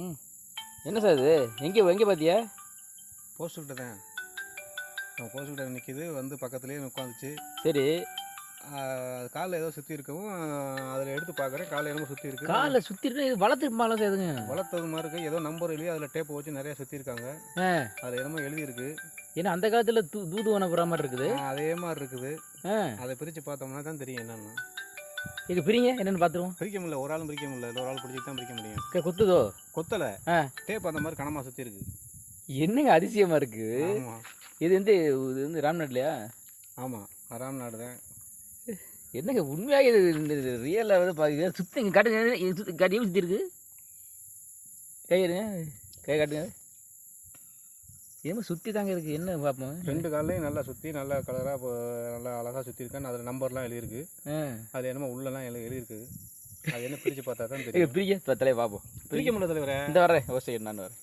ம். என்ன சார் இது? எங்கே எங்கே பார்த்தியா? போஸ்ட் கிட்ட தான். அவன் போஸ்ட் கிட்ட நிற்கிது வந்து பக்கத்துலேயே உட்காந்துச்சு. சரி. காலில் ஏதோ சுற்றி இருக்கவும் அதில் எடுத்து பார்க்குறேன். காலில் என்னமோ சுற்றி இருக்கு. காலில் சுற்றி இருக்கு இது வளர்த்து மாலை செய்யுதுங்க வளர்த்தது மாதிரி இருக்கு. ஏதோ நம்பர் எழுதி அதில் டேப்பை வச்சு நிறைய சுற்றி இருக்காங்க. அதில் என்னமோ எழுதியிருக்கு. ஏன்னா அந்த காலத்தில் தூ தூது வனப்புற மாதிரி இருக்குது. அதே மாதிரி இருக்குது. அதை பிரித்து பார்த்தோம்னா தான் தெரியும் என்னன்னு. இது பிரிங்க என்னென்னு பார்த்துருவோம் பிரிக்க முடியல ஒரு ஆளும் பிரிக்க முடியல. ஒரு ஆள் பிடிச்சிட்டு தான் பிரிக்க முடியும். குத்துதோ? கொத்தலை. டேப் அந்த மாதிரி கனமாக சுற்றி இருக்கு. என்னங்க அதிசயமாக இருக்குது ஆமாம் இது வந்து இது வந்து ராம்நாட்லையா? ஆமாம் அராம் நாடு தான். என்னங்க உண்மையாக இது இந்த ரியலில் வந்து பாருங்க சுற்றி காட்டுங்க சுத்தி- காட்டி சுற்றி இருக்கு? கை கை காட்டுங்க. ஏமா சுற்றி தாங்க இருக்குது என்ன பார்ப்போம் ரெண்டு கால்லையும் நல்லா சுற்றி நல்லா கலராக நல்லா அழகாக சுற்றி இருக்கான்னு அதில் நம்பர்லாம் எழுதியிருக்கு. அது என்னமோ உள்ளலாம் எழுதி எழுதியிருக்குது அது என்ன பிரித்து பார்த்தா தான் தெரியும். பிரிக்க தலையை பார்ப்போம் பிரிக்க முடியல தலைவரே. இந்த வரேன் யோசிச்சு நான் வரேன்